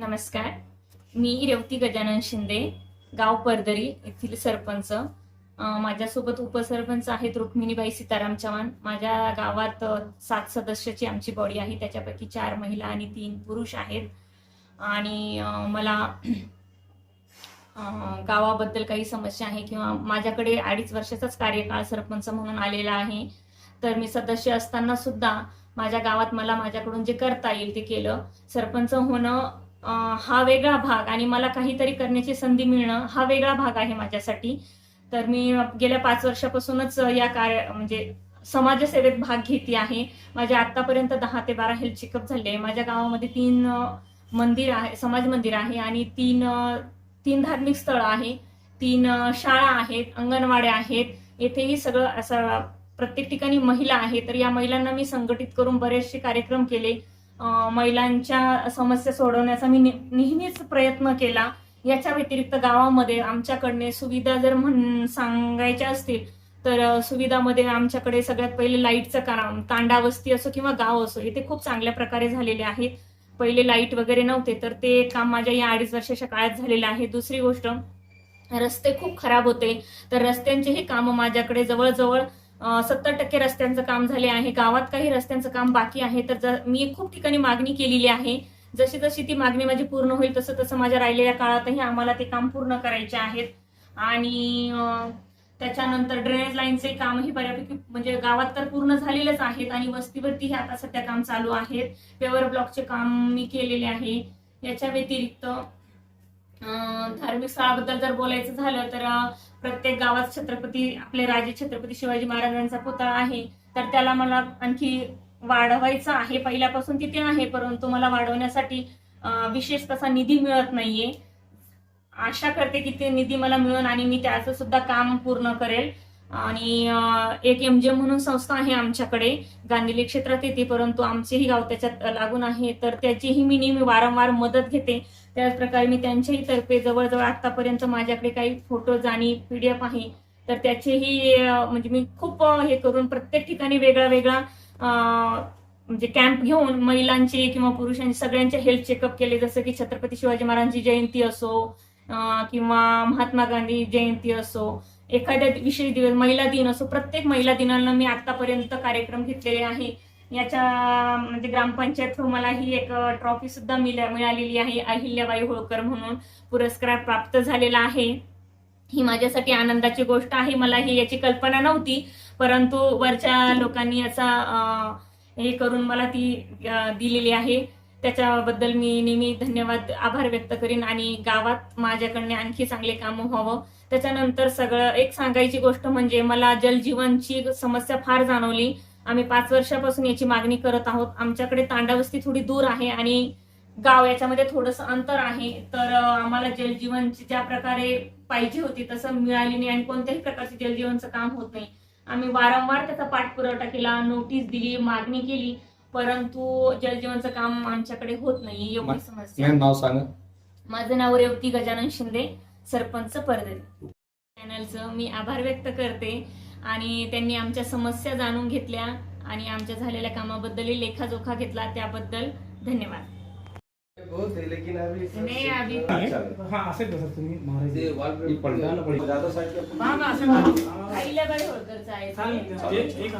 नमस्कार. मी रेवती गजानन शिंदे गाव परदरी येथील सरपंच. माझ्यासोबत उपसरपंच आहेत रुक्मिणीबाई सीताराम चव्हाण. माझ्या गावात सात सदस्याची आमची बॉडी आहे. त्याच्यापैकी चार महिला आणि तीन पुरुष आहेत. आणि मला गावाबद्दल काही समस्या आहे किंवा माझ्याकडे अडीच वर्षाचाच कार्यकाळ सरपंच म्हणून आलेला आहे. तर मी सदस्य असताना सुद्धा माझ्या गावात मला माझ्याकडून जे करता येईल ते केलं. सरपंच होणं हा वेगळा भाग आणि मला काहीतरी करण्याची संधी मिळणं हा वेगळा भाग आहे माझ्यासाठी. तर मी गेल्या पाच वर्षापासूनच या कार्य म्हणजे समाजसेवेत भाग घेते आहे. माझ्या आतापर्यंत दहा ते बारा हेल्थ चेकअप झाले. आहे माझ्या गावामध्ये तीन मंदिर आहे समाज मंदिर आहे आणि तीन तीन धार्मिक स्थळं आहे. तीन शाळा आहेत अंगणवाड्या आहेत. येथेही सगळं असं प्रत्येक ठिकाणी महिला आहे तर या महिलांना मी संघटित करून बरेचसे कार्यक्रम केले. महिलांच्या समस्या सोडवण्याचा मी नेहमीच प्रयत्न केला. याच्या व्यतिरिक्त गावामध्ये आमच्याकडने सुविधा जर म्हण सांगायच्या असतील तर सुविधामध्ये आमच्याकडे सगळ्यात पहिले लाईटचं काम तांडा वस्ती असो किंवा गाव असो इथे खूप चांगल्या प्रकारे झालेले आहेत. पहिले लाइट वगैरे नव्हते तर ते काम माझ्या या अडीच वर्षाच्या काळात झालेलं आहे. दुसरी गोष्ट रस्ते खूप खराब होते. तर रस्त्यांचेही काम माझ्याकडे जवळजवळ सत्तर टक्के रस्त्यांचं काम झाले आहे गावात काही रस्त्यांचं काम बाकी आहे तर मी खूप ठिकाणी मागणी केलेली आहे जशी जशी ती मागणी माझी पूर्ण होईल तसं तसं माझ्या राहिलेल्या काळातही आम्हाला ते काम पूर्ण करायचे आहेत. आणि त्याच्यानंतर ड्रेनेज लाईनचे कामही बऱ्यापैकी म्हणजे गावात तर पूर्ण झालेलेच आहेत आणि वस्तीवरतीही आता सध्या काम चालू आहेत. पेवर ब्लॉकचे काम मी केलेले आहे. याच्या व्यतिरिक्त धार्मिक स्थळाबद्दल जर बोलायचं झालं तर प्रत्येक गावात छत्रपती आपले राजे छत्रपती शिवाजी महाराजांचा पुतळा आहे. तर त्याला मला आणखी वाढवायचं आहे. पहिल्यापासून तिथे आहे परंतु मला वाढवण्यासाठी विशेष तसा निधी मिळत नाहीये. आशा करते की ते निधी मला मिळून आणि मी त्याचं सुद्धा काम पूर्ण करेल. आणि एक एमजीएम म्हणून संस्था आहे आमच्याकडे गांधीली क्षेत्रात येते परंतु आमचेही गाव त्याच्यात लागून आहे तर त्याचीही मी नेहमी वारंवार मदत घेते. त्याचप्रकारे मी त्यांच्याही तर्फे जवळजवळ आतापर्यंत माझ्याकडे काही फोटोज आणि पीडीएफ आहे तर त्याचेही म्हणजे मी खूप हे करून प्रत्येक ठिकाणी वेगळा वेगळा म्हणजे कॅम्प घेऊन महिलांचे किंवा पुरुषांचे सगळ्यांचे हेल्थ चेकअप केले जसं की छत्रपती शिवाजी महाराजांची जयंती असो किंवा महात्मा गांधी जयंती असो एखाद्या विशेष दिवस महिला दिन असो प्रत्येक महिला दिनांना मी आतापर्यंत कार्यक्रम घेतलेले आहे. याच्या म्हणजे ग्रामपंचायत थ्रू मला ही एक ट्रॉफी सुद्धा मिळालेली आहे. अहिल्याबाई होळकर म्हणून पुरस्कार प्राप्त झालेला आहे. ही माझ्यासाठी आनंदाची गोष्ट आहे. मला ही याची कल्पना नव्हती परंतु वरच्या लोकांनी याचा हे करून मला ती दिलेली आहे. त्याच्याबद्दल मी नेहमी धन्यवाद आभार व्यक्त करीन आणि गावात माझ्याकडने आणखी चांगले कामं व्हावं. त्याच्यानंतर सगळं एक सांगायची गोष्ट म्हणजे मला जलजीवनची समस्या फार जाणवली. आम्ही पाच वर्षापासून याची मागणी करत आहोत. आमच्याकडे तांडावस्ती थोडी दूर आहे आणि गाव याच्यामध्ये थोडंसं अंतर आहे. तर आम्हाला जलजीवनची ज्या प्रकारे पाहिजे होती तसं मिळाली नाही आणि कोणत्याही प्रकारचे जलजीवनचं काम होत नाही. आम्ही वारंवार त्याचा पाठपुरवठा केला नोटीस दिली मागणी केली. परंतु जलजीवनचं काम आमच्याकडे होत नाही एवढी समस्या. मॅम नाव सांगा. माझं नाव रेवती गजानन शिंदे सरपंच परदरी चॅनलचं मी आभार व्यक्त करते आणि त्यांनी आमच्या समस्या जाणून घेतल्या आणि आमच्या झालेल्या कामाबद्दल लेखाजोखा घेतला त्याबद्दल धन्यवाद. नाही, अभी- हा असेल तसं तुम्ही महाराज. ये पलटाना पड़ेगा हा ना असेल ना. अहिल्याबाई होळकरचं आहे ते. चालेल. एक- एक